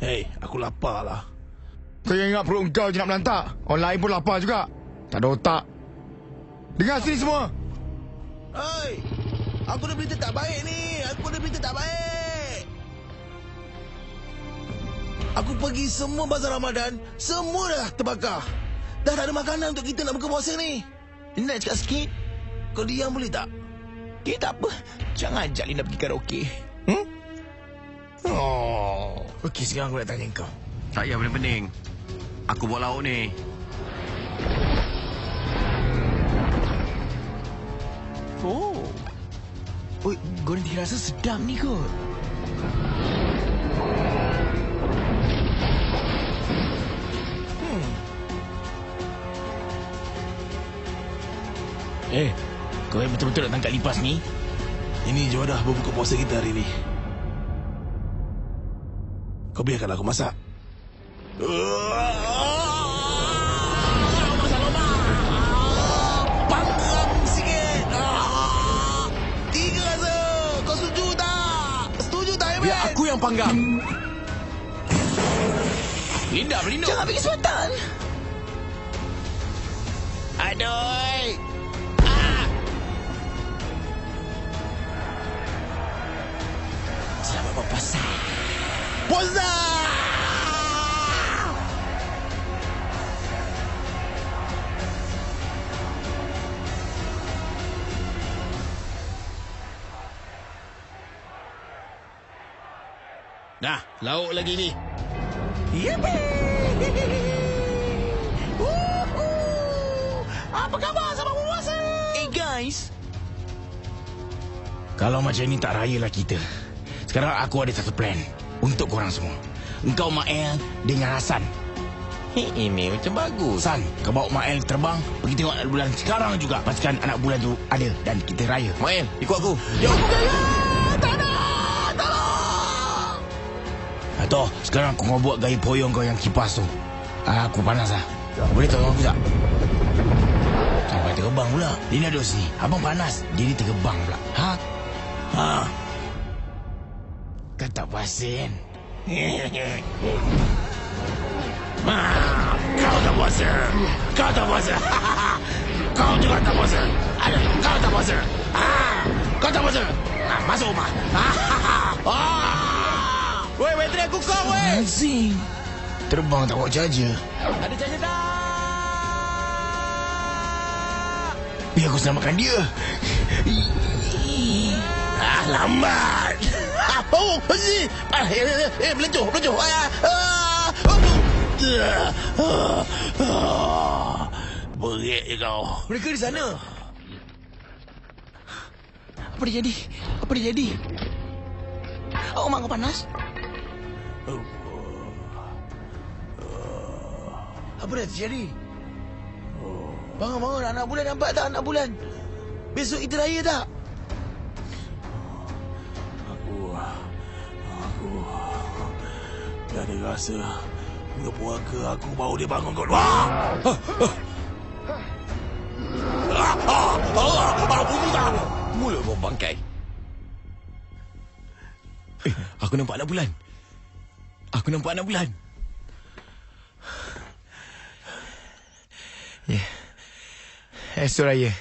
Hei, aku lapar lah. Kau yang ingat perut kau je nak melantak. Orang lain pun lapar juga. Tak ada otak. Dengar sini semua. Hei, aku ada berita tak baik ni. Aku ada berita tak baik. Aku pergi semua bazar Ramadan, semua dah terbakar. Dah tak ada makanan untuk kita nak buka puasa ni. Nak cakap sikit? Kau diam boleh tak? Okay, tak apa. Jangan ajak Lina pergi karaoke. Hmm? Oh. Okey, sekarang aku nak tanya kau. Tak payah pening-pening. Aku bawa lauk ni. Oh. Oi, goreng tiga rasa sedap ni kot. Hmm. Eh, kau yang betul-betul nak tangkap lipas ni? Ini jodoh berbuka puasa kita hari ni. Kau biarkan aku masak. Masak lemak. Panggang sikit. Ah, Tiga rasa. Kau setuju tak? Setuju tak, Emet? Biar aku yang panggang. Linda, berlindung. Jangan bikin sultan. Aduh. Puasa! Dah, lauk lagi ni. Yippee! Apa khabar sama puasa? Eh guys. Kalau macam ni tak raya lah kita. Sekarang aku ada satu plan untuk korang semua. Engkau Mael dengan Hasan. Hei, ini macam bagus. Hasan, kau bawa Mael terbang pergi tengok anak bulan sekarang juga. Pastikan anak bulan tu ada dan kita raya. Mael, ikut aku. Yo. Tak nak! Tolong! Atau sekarang aku mau buat gaya poyong kau yang kipas tu. Ah, Aku panas lah. Boleh tolong aku tak? Sampai terbang pula. Lina duduk sini. Abang panas. Dia ni terbang pula. Ha? Ha? Puasa kan? Ha, kau tak puasa. Kau tak puasa. kau juga tak puasa. Ada, kau tak puasa. Ha, kau tak. Ha, masuk rumah. Ah. Weh, bateri aku kau, weh. Azim. Terbang tak bawa jaja. Ada cahaya tak? Biar aku selamatkan dia. Ah, lambat. Oh, Azim. Ah, eh, eh, eh, melencuh. Ah, ah, ah, ah, ah. Berit je kau. Mereka di sana. Apa dia jadi? Apa dia jadi? Oh, mak kau panas? Apa dah terjadi? Bangun, bangun. Anak bulan nampak tak anak bulan? Besok kita raya tak? Dah ada rasa... Mulut puaka aku bau dia bangun kau. Tak? Mulut kau bangkai. Eh, aku nampak anak bulan. Aku nampak anak bulan. Ya. Yeah. Esok raya.